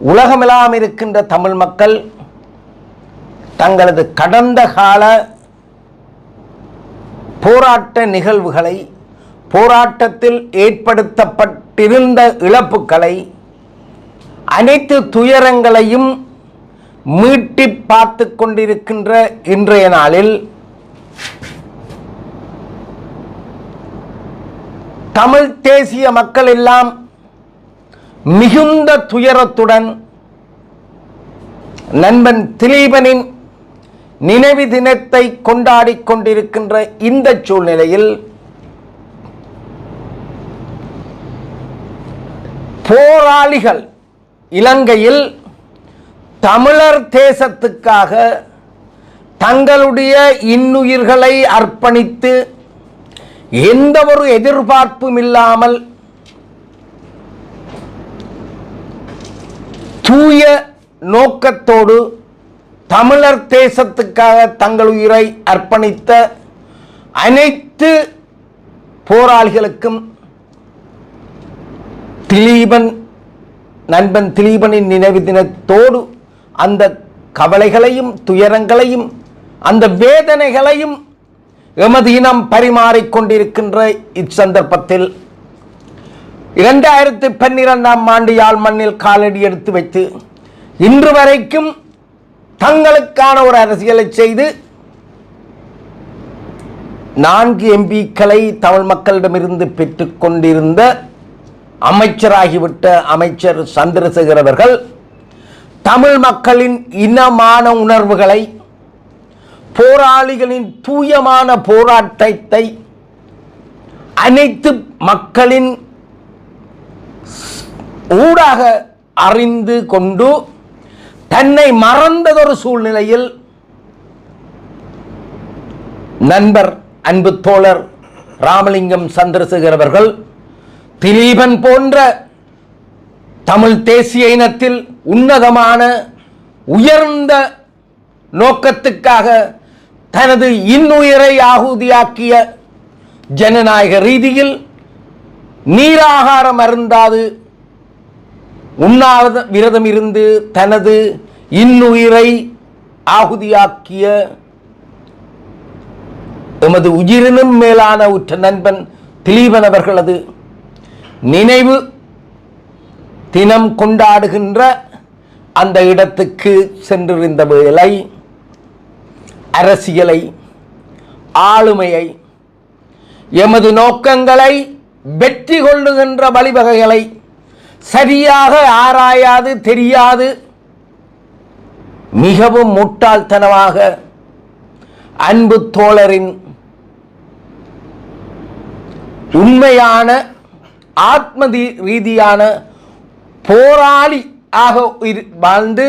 உலகமெல்லாம் இருக்கின்ற தமிழ் மக்கள் தங்களது கடந்த கால போராட்ட நிகழ்வுகளை போராட்டத்தில் ஏற்படுத்தப்பட்டிருந்த இழப்புகளை அனைத்து துயரங்களையும் மீட்டி பார்த்து கொண்டிருக்கின்ற இன்றைய நாளில் தமிழ் தேசிய மக்கள் எல்லாம் மிகுந்த துயரத்துடன் நண்பன் திலீபனின் நினைவு தினத்தை கொண்டாடி கொண்டிருக்கின்ற இந்த சூழ்நிலையில் போராளிகள் இலங்கையில் தமிழர் தேசத்துக்காக தங்களுடைய இன்னுயிர்களை அர்ப்பணித்து எந்த ஒரு எதிர்பார்ப்பும் இல்லாமல் தூய நோக்கத்தோடு தமிழர் தேசத்துக்காக தங்கள் உயிரை அர்ப்பணித்த அனைத்து போராளிகளுக்கும் திலீபன் நண்பன் திலீபனின் நினைவு தினத்தோடு அந்த கவலைகளையும் துயரங்களையும் அந்த வேதனைகளையும் எமது இனம் பரிமாறிக்கொண்டிருக்கின்ற இச்சந்தர்ப்பத்தில் இரண்டாயிரத்து பன்னிரெண்டாம் ஆண்டு யாழ் மண்ணில் காலடி எடுத்து வைத்து இன்று வரைக்கும் தங்களுக்கான ஒரு அரசியலை செய்து நான்கு எம்பிக்களை தமிழ் மக்களிடமிருந்து பெற்றுக் கொண்டிருந்த அமைச்சராகிவிட்ட அமைச்சர் சந்திரசேகர் அவர்கள் தமிழ் மக்களின் இனமான உணர்வுகளை போராளிகளின் தூயமான போராட்டத்தை அனைத்து மக்களின் ஊடாக அறிந்து கொண்டு தன்னை மறந்ததொரு சூழ்நிலையில் நண்பர் அன்பு தோழர் ராமலிங்கம் சந்திரசேகர் அவர்கள் திலீபன் போன்ற தமிழ் தேசிய இனத்தில் உன்னதமான உயர்ந்த நோக்கத்துக்காக தனது இன்னுயிரை ஆகுதியாக்கிய ஜனநாயக ரீதியில் நீராகாரம் அருந்தாது. உண்ணாத விரதம் இருந்து தனது இன்னுயிரை ஆகுதியாக்கிய எமது உயிரினும் மேலான உற்ற நண்பன் திலீபன் அவர்களது நினைவு தினம் கொண்டாடுகின்ற அந்த இடத்துக்கு சென்றிருந்த வேளை அரசியலை ஆளுமையை எமது நோக்கங்களை வெற்றி கொள்ளுகின்ற வழிவகைகளை சரியாக ஆராயாது தெரியாது மிகவும் முட்டாள்தனமாக அன்பு தோழரின் உண்மையான ஆத்ம ரீதியான போராளி ஆக வாழ்ந்து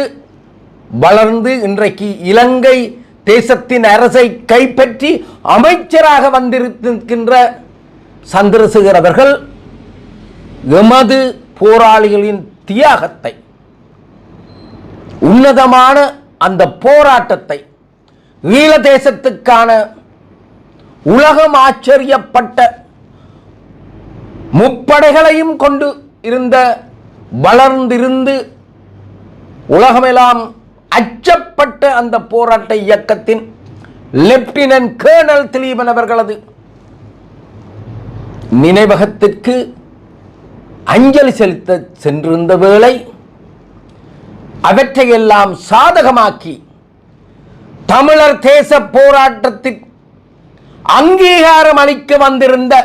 வளர்ந்து இன்றைக்கு இலங்கை தேசத்தின் அரசை கைப்பற்றி அமைச்சராக வந்திருக்கின்ற சந்திரசேகர் அவர்கள் எமது போராளிகளின் தியாகத்தை உன்னதமான அந்த போராட்டத்தை ஈழ தேசத்துக்கான உலகம் ஆச்சரியப்பட்ட முப்படைகளையும் கொண்டு இருந்த வளர்ந்திருந்து உலகமெல்லாம் அச்சப்பட்ட அந்த போராட்ட இயக்கத்தின் லெப்டினன்ட் கேர்னல் திலீபன் அவர்களது நினைவகத்திற்கு அஞ்சலி செலுத்த சென்றிருந்த வேளை அவற்றையெல்லாம் சாதகமாக்கி தமிழர் தேச போராட்டத்திற்கு அங்கீகாரம் அளிக்க வந்திருந்த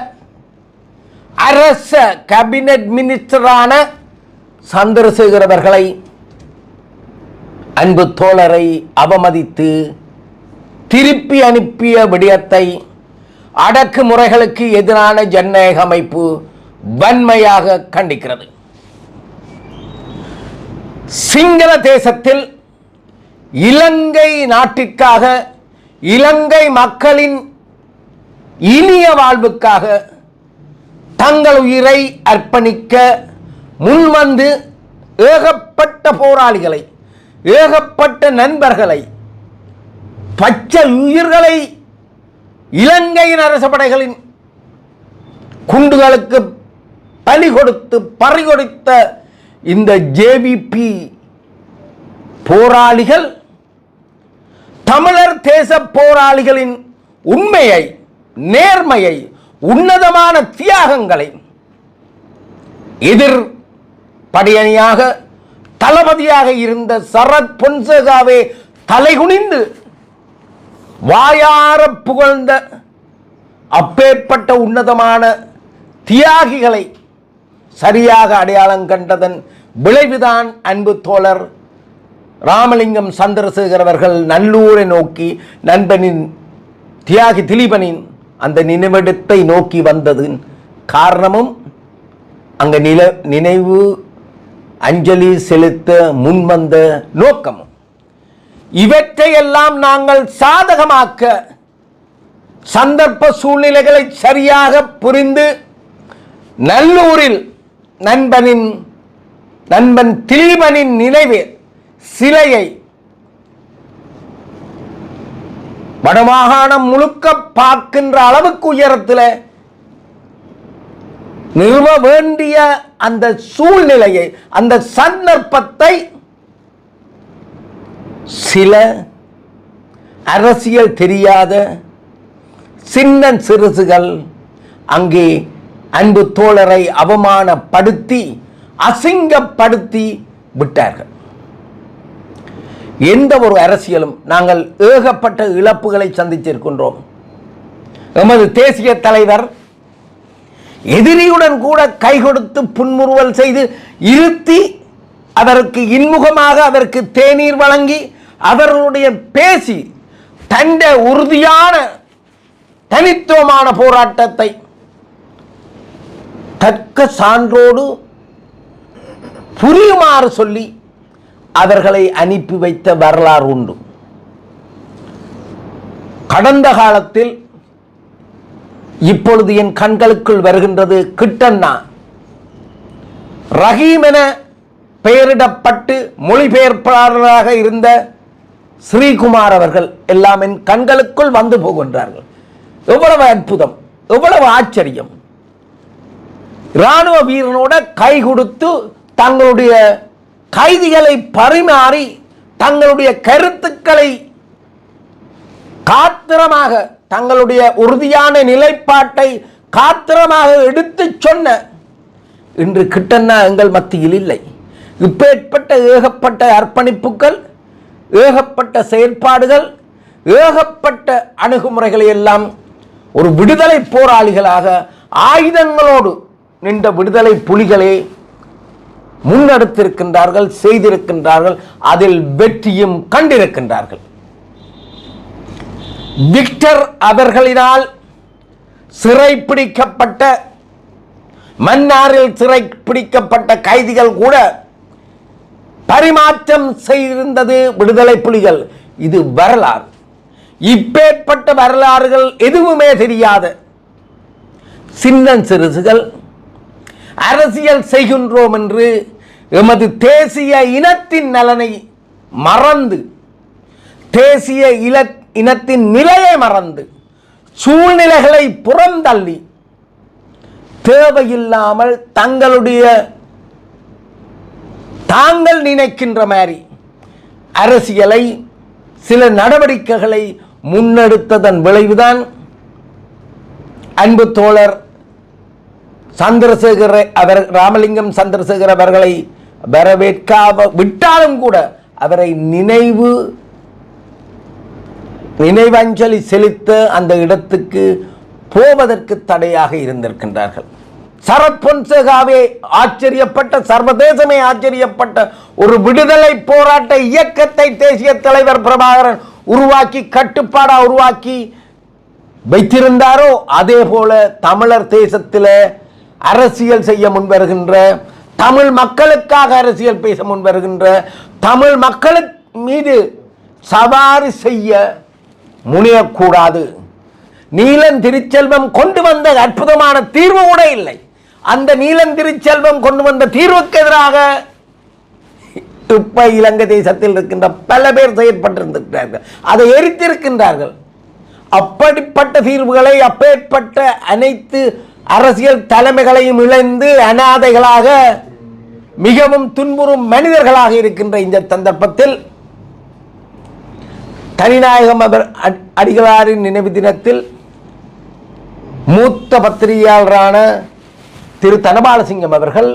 அரச கேபினட் மினிஸ்டரான சந்திரசேகர் அவர்களை அன்பு தோழரை அவமதித்து திருப்பி அனுப்பிய விடயத்தை அடக்குமுறைகளுக்கு எதிரான ஜனநாயக அமைப்பு வன்மையாக கண்டிக்கிறது. சிங்கள தேசத்தில் இலங்கை நாட்டிற்காக இலங்கை மக்களின் இனிய வாழ்வுக்காக தங்கள் உயிரை அர்ப்பணிக்க முன்வந்து ஏகப்பட்ட போராளிகளை ஏகப்பட்ட நண்பர்களை பச்சை உயிர்களை இலங்கையின் அரச படைகளின் குண்டுகளுக்கு பலி கொடுத்து பறி கொடுத்த இந்த ஜேவிபி போராளிகள் தமிழர் தேச போராளிகளின் உண்மையை நேர்மையை உன்னதமான தியாகங்களை எதிர் படியணியாக தளபதியாக இருந்த சரத் பொன்சேகாவே தலைகுனிந்து வாயார புகழ்ந்த அப்பேற்பட்ட உன்னதமான தியாகிகளை சரியாக அடையாளம் கண்டதன் விளைவுதான் அன்பு தோழர் ராமலிங்கம் சந்திரசேகர் அவர்கள் நல்லூரை நோக்கி நண்பனின் தியாகி திலீபனின் அந்த நினைவிடத்தை நோக்கி வந்ததின் காரணமும் அங்கே நில நினைவு அஞ்சலி செலுத்த முன்வந்த நோக்கமும். இவற்றையெல்லாம் நாங்கள் சாதகமாக்க சந்தர்ப்ப சூழ்நிலைகளை சரியாக புரிந்து நல்லூரில் நண்பனின் நண்பன் திலீபனின் நினைவு சிலையை வடமாகாணம் முழுக்க பார்க்கின்ற அளவுக்கு உயரத்தில் நிறுவ வேண்டிய அந்த சூழ்நிலையை அந்த சந்தர்ப்பத்தை சில அரசியல் தெரியாத சின்ன சிறுசுகள் அங்கே அன்பு தோழரை அவமானப்படுத்தி அசிங்கப்படுத்தி விட்டார்கள். எந்த ஒரு அரசியலும் நாங்கள் ஏகப்பட்ட இழப்புகளை சந்தித்திருக்கின்றோம். எமது தேசிய தலைவர் எதிரியுடன் கூட கை கொடுத்து புன்முறுவல் செய்து இருத்தி அதற்கு இன்முகமாக அதற்கு தேநீர் வழங்கி அவர்களுடைய பேசி தண்ட உறுதியான தனித்துவமான போராட்டத்தை தக்க சான்றோடு புரியுமாறு சொல்லி அவர்களை அனுப்பி வைத்த வரலாறு உண்டு. கடந்த காலத்தில் இப்பொழுது என் கண்களுக்குள் வருகின்றது கிட்டண்ணா ரஹீம் என பெயரிடப்பட்டு மொழிபெயர்ப்பாளராக இருந்த ஸ்ரீகுமார் அவர்கள் எல்லாம் என் கண்களுக்குள் வந்து போகின்றார்கள். எவ்வளவு அற்புதம் எவ்வளவு ஆச்சரியம். இராணுவ வீரனோட கை கொடுத்து தங்களுடைய கைதிகளை பரிமாறி தங்களுடைய கருத்துக்களை காத்திரமாக தங்களுடைய உறுதியான நிலைப்பாட்டை காத்திரமாக எடுத்துச் சொன்ன இன்று கிட்டன்னா எங்கள் மத்தியில் இல்லை. இப்பேற்பட்ட ஏகப்பட்ட அர்ப்பணிப்புகள் ஏகப்பட்ட செயற்பாடுகள் ஏகப்பட்ட அணுகுமுறைகளை எல்லாம் ஒரு விடுதலை போராளிகளாக ஆயுதங்களோடு நின்ற விடுதலை புலிகளே முன்னெடுத்திருக்கின்றார்கள் செய்திருக்கின்றார்கள் அதில் வெற்றியும் கண்டிருக்கின்றார்கள். விக்டர் அவர்களினால் சிறைப்பிடிக்கப்பட்ட மன்னாரில் சிறைப்பிடிக்கப்பட்ட கைதிகள் கூட பரிமாற்றம் செய்திருந்தது விடுதலை புலிகள். இது வரலாறு. இப்பேற்பட்ட வரலாறுகள் எதுவுமே தெரியாத. சின்ன சிறுசுகள் அரசியல் செய்கின்றோம் என்று எமது தேசிய இனத்தின் நலனை மறந்து தேசிய இல இனத்தின் நிலையை மறந்து சூழ்நிலைகளை புறந்தள்ளி தேவையில்லாமல் தங்களுடைய தாங்கள் நினைக்கின்ற மாதிரி அரசியலை சில நடவடிக்கைகளை முன்னெடுத்ததன் விளைவுதான் அன்பு தோழர் சந்திரசேகர் அவர் ராமலிங்கம் சந்திரசேகர் அவர்களை வரவேற்காம விட்டாலும் கூட அவரை நினைவு நினைவஞ்சலி செலுத்த அந்த இடத்துக்கு போவதற்கு தடையாக இருந்திருக்கின்றார்கள். சரத் பொன்சேகாவே ஆச்சரியப்பட்ட சர்வதேசமே ஆச்சரியப்பட்ட ஒரு விடுதலை போராட்ட இயக்கத்தை தேசிய தலைவர் பிரபாகரன் உருவாக்கி கட்டுப்பாடா உருவாக்கி வைத்திருந்தாரோ அதே போல தமிழர் தேசத்தில் அரசியல் செய்ய முன்வருகின்ற தமிழ் மக்களுக்காக அரசியல் பேச முன்வருகின்ற தமிழ் மக்கள் மீது சவாரி செய்ய முனையக்கூடாது. நீலன் திருச்செல்வம் கொண்டு வந்த அற்புதமான தீர்வு கூட இல்லை. அந்த நீலந்திருச்செல்வம் கொண்டு வந்த தீர்வுக்கு எதிராக இப்ப இலங்கை தேசத்தில் இருக்கின்ற பல பேர் செயற்பட்டிருந்திருக்கிறார்கள். அதை எரித்திருக்கின்றார்கள். அப்படிப்பட்ட தீர்வுகளை அப்பேற்பட்ட அனைத்து அரசியல் தலைமைகளையும் இழந்து அனாதைகளாக மிகவும் துன்புறும் மனிதர்களாக இருக்கின்ற இந்த சந்தர்ப்பத்தில் தனிநாயகம் அவர் அட்- அடிகளாரின் நினைவு தினத்தில் மூத்த பத்திரிகையாளரான திரு தனபாலசிங்கம் அவர்கள்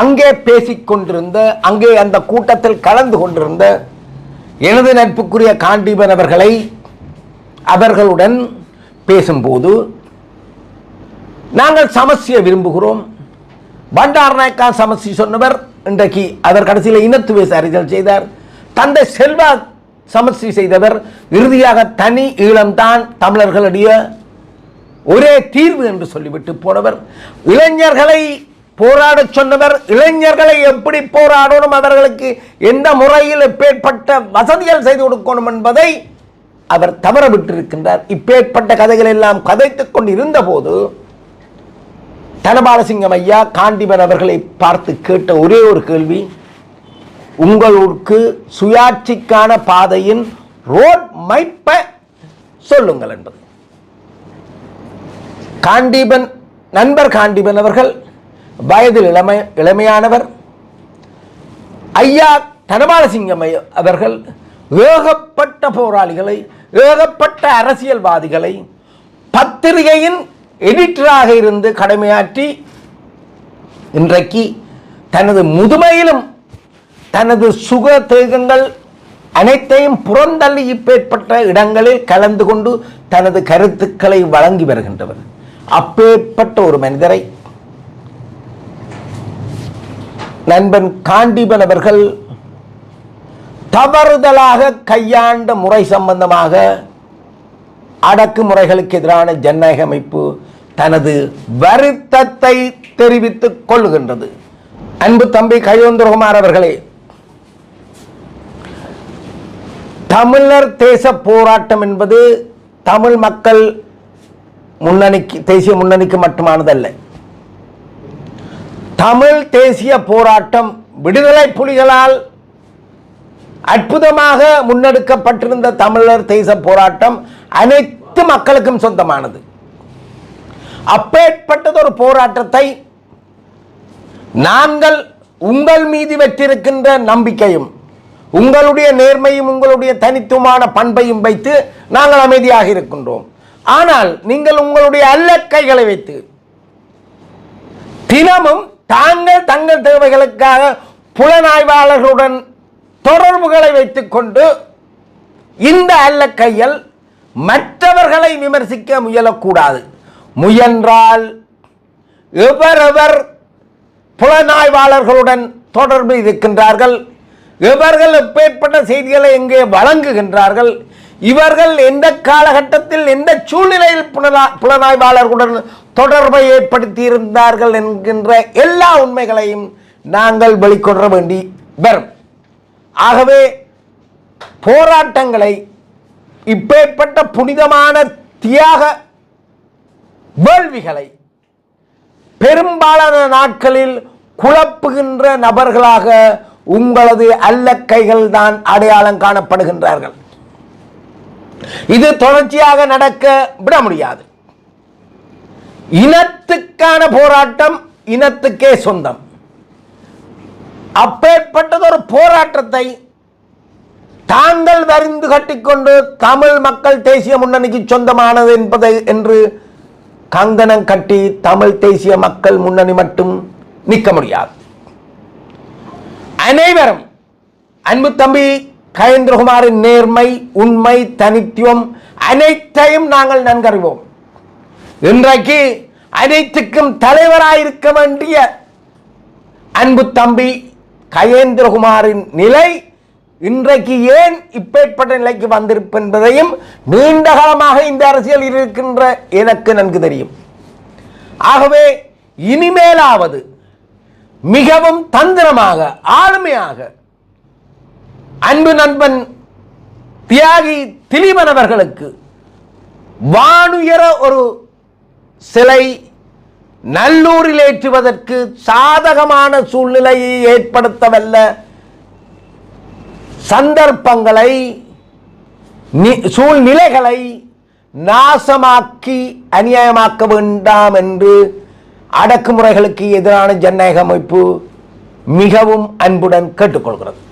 அங்கே பேசிக் கொண்டிருந்த அங்கே அந்த கூட்டத்தில் கலந்து கொண்டிருந்த எனது நட்புக்குரிய காண்டீபன் அவர்களை அவர்களுடன் பேசும்போது நாங்கள் சமஸ்தியை விரும்புகிறோம். பண்டார் நாயக்கா சமஸ்தி சொன்னவர். இன்றைக்கு அவர் கடைசியில் இனத்துவேச அறிதல் செய்தார். தந்தை செல்வா சமஸ்தி செய்தவர். இறுதியாக தனி ஈழம்தான் தமிழர்களுடைய ஒரே தீர்வு என்று சொல்லிவிட்டு போனவர். இளைஞர்களை போராடச் சொன்னவர். இளைஞர்களை எப்படி போராடணும் அவர்களுக்கு எந்த முறையில் எப்பேற்பட்ட வசதிகள் செய்து கொடுக்கணும் என்பதை அவர் தவற விட்டிருக்கின்றார் இப்பேற்பட்ட கதைகள் எல்லாம் கதைத்துக் கொண்டு இருந்த போது தனபாலசிங்கம் ஐயா காண்டிமன் அவர்களை பார்த்து கேட்ட ஒரே ஒரு கேள்வி உங்களுக்கு சுயாட்சிக்கான பாதையின் ரோட் மைப்பை சொல்லுங்கள் என்பது. காண்டீபன் நண்பர் காண்டீபன் அவர்கள் வயதில் இளமை இளமையானவர் ஐயா தனபாலசிங்கம் அவர்கள் ஏகப்பட்ட போராளிகளை ஏகப்பட்ட அரசியல்வாதிகளை பத்திரிகையின் எடிட்டராக இருந்து கடமையாற்றி இன்றைக்கு தனது முதுமையிலும் தனது சுக தேகங்கள் அனைத்தையும் புறந்தள்ளி இப்பேற்பட்ட இடங்களில் கலந்து கொண்டு தனது கருத்துக்களை வழங்கி வருகின்றவர். அப்பேற்பட்ட ஒரு மனிதரை நண்பன் காண்டிபன் அவர்கள் தவறுதலாக கையாண்ட முறை சம்பந்தமாக அடக்குமுறைகளுக்கு எதிரான ஜனநாயக அமைப்பு தனது வருத்தத்தை தெரிவித்துக் கொள்ளுகின்றது. அன்பு தம்பி கையொந்திரகுமார் அவர்களே தமிழர் தேச போராட்டம் என்பது தமிழ் மக்கள் முன்னணிக்கு தேசிய முன்னணிக்கு மட்டுமானதல்ல. தமிழ் தேசிய போராட்டம் விடுதலை புலிகளால் அற்புதமாக முன்னெடுக்கப்பட்டிருந்த தமிழர் தேச போராட்டம் அனைத்து மக்களுக்கும் சொந்தமானது. அப்பேற்பட்டது ஒரு போராட்டத்தை நாங்கள் உங்கள் மீது வெற்றிருக்கின்ற நம்பிக்கையும் உங்களுடைய நேர்மையும் உங்களுடைய தனித்துவமான பண்பையும் வைத்து நாங்கள் அமைதியாக இருக்கின்றோம். ஆனால் நீங்கள் உங்களுடைய அல்லக்கைகளை வைத்து தினமும் தாங்கள் தங்கள் தேவைகளுக்காக புலனாய்வாளர்களுடன் தொடர்புகளை வைத்துக்கொண்டு இந்த அல்லக்கையில் மற்றவர்களை விமர்சிக்க முயலக்கூடாது. முயன்றால் எவரெவர் புலனாய்வாளர்களுடன் தொடர்பு இருக்கின்றார்கள் இவர்கள் எப்பேற்பட்ட செய்திகளை எங்கே வழங்குகின்றார்கள் இவர்கள் எந்த காலகட்டத்தில் எந்த சூழ்நிலையில் புலனாய்வாளர்களுடன் தொடர்பை ஏற்படுத்தி இருந்தார்கள் என்கின்ற எல்லா உண்மைகளையும் நாங்கள் வெளிக்கொணர வேண்டி வரும். ஆகவே போராட்டங்களை இப்பேற்பட்ட புனிதமான தியாக வேள்விகளை பெரும்பாலான நாட்களில் குழப்புகின்ற நபர்களாக உங்களது அல்லக்கைகள் தான் அடையாளம் காணப்படுகின்றார்கள். இது தொடர்ச்சியாக நடக்க விட முடியாது. இனத்துக்கான போராட்டம் இனத்துக்கே சொந்தம். அப்பேற்பட்டதொரு போராட்டத்தை தாங்கள் வரிந்து கட்டிக்கொண்டு தமிழ் மக்கள் தேசிய முன்னணிக்கு சொந்தமானது என்பதை என்று கங்கணம் கட்டி தமிழ் தேசிய மக்கள் முன்னணி மட்டும் நிற்க முடியாது. அனைவரும் அன்பு தம்பி கயேந்திரகுமாரின் நேர்மை உண்மை தனித்துவம் அனைத்தையும் நாங்கள் நன்கறிவோம். இன்றைக்கு அனைத்துக்கும் தலைவராயிருக்க வேண்டிய அன்பு தம்பி கயேந்திரகுமாரின் நிலை இன்றைக்கு ஏன் இப்பேற்பட்ட நிலைக்கு வந்திருப்பென்பதையும் நீண்ட காலமாக இந்த அரசியல் இருக்கின்ற எனக்கு நன்கு தெரியும். ஆகவே இனிமேலாவது மிகவும் தந்திரமாக ஆளுமையாக அன்பு நண்பன் தியாகி திலீபன் அவர்களுக்கு வானுயர ஒரு சிலை நல்லூரில் ஏற்றுவதற்கு சாதகமான சூழ்நிலையை ஏற்படுத்தவல்ல. சந்தர்ப்பங்களை நி- சூழ்நிலைகளை நாசமாக்கி அநியாயமாக்க வேண்டாம் என்று அடக்குமுறைகளுக்கு எதிரான ஜனநாயக அமைப்பு மிகவும் அன்புடன் கேட்டுக்கொள்கிறது.